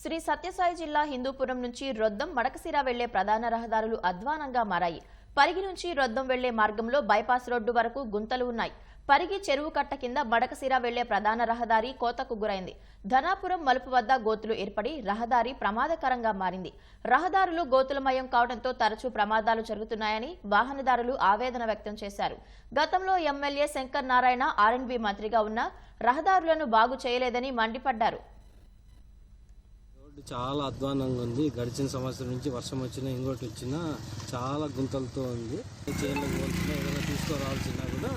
శ్రీ సత్యసాయి జిల్లా హిందూపురం నుంచి రొద్దం మడకసిర వెళ్ళే ప్రధాన రహదారులు అధ్వానంగా మారాయి. పరిగి నుంచి రొద్దం వెళ్ళే మార్గంలో బైపాస్ రోడ్డు వరకు గుంతలు ఉన్నాయి. పరిగి చెరువు కట్ట కింద మడకసిర వెళ్ళే ప్రధాన రహదారి కోతకు గురైంది. ధనాపురం మలుపు వద్ద గోతులు ఏర్పడి రహదారి ప్రమాదకరంగా మారింది. రహదారులు గోతులమయం కావడంతో తరచూ ప్రమాదాలు జరుగుతున్నాయని వాహనదారులు ఆవేదన వ్యక్తం చేశారు. గతంలో ఎమ్మెల్యే శంకర్ నారాయణ ఆర్ఎండ్బి మంత్రిగా ఉన్న రహదారులను బాగు చేయలేదని మండిపడ్డారు. చాలా అధ్వానంగా ఉంది. గడిచిన సంవత్సరం నుంచి వర్షం వచ్చినా ఇంకోటి వచ్చినా చాలా గుంతలతో ఉంది. చేనులకు పోల్చినా ఏదైనా తీసుకురావాల్సినా కూడా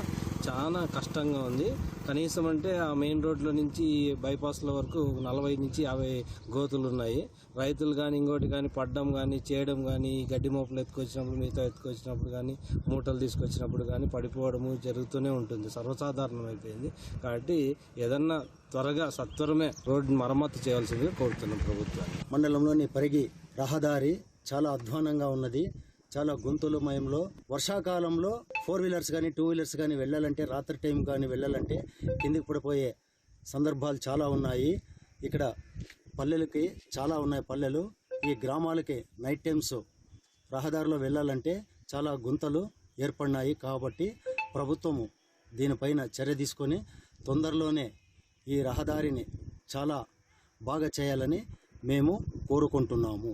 చాలా కష్టంగా ఉంది. కనీసం అంటే ఆ మెయిన్ రోడ్లో నుంచి బైపాస్ల వరకు నలభై నుంచి యాభై గోతులు ఉన్నాయి. రైతులు కానీ ఇంకోటి కానీ పడ్డం కానీ చేయడం కానీ గడ్డి మోపులు ఎత్తుకొచ్చినప్పుడు మిగతా ఎత్తుకొచ్చినప్పుడు కానీ మూటలు తీసుకొచ్చినప్పుడు కానీ పడిపోవడము జరుగుతూనే ఉంటుంది. సర్వసాధారణం అయిపోయింది కాబట్టి ఏదన్నా త్వరగా సత్వరమే రోడ్డు మరమ్మతు చేయాల్సిందిగా కోరుతున్నాం ప్రభుత్వాన్ని. మండలంలోని పరిగి రహదారి చాలా అధ్వానంగా ఉన్నది. చాలా గుంతలమయంలో వర్షాకాలంలో ఫోర్ వీలర్స్ కానీ టూ వీలర్స్ కానీ వెళ్ళాలంటే రాత్రి టైం కానీ వెళ్ళాలంటే కిందికి పడిపోయే సందర్భాలు చాలా ఉన్నాయి. ఇక్కడ పల్లెలకి చాలా ఉన్నాయి పల్లెలు. ఈ గ్రామాలకి నైట్ టైమ్స్ రహదారిలో వెళ్ళాలంటే చాలా గుంతలు ఏర్పడినాయి కాబట్టి ప్రభుత్వము దీనిపైన చర్య తీసుకొని తొందరలోనే ఈ రహదారిని చాలా బాగా చేయాలని మేము కోరుకుంటున్నాము.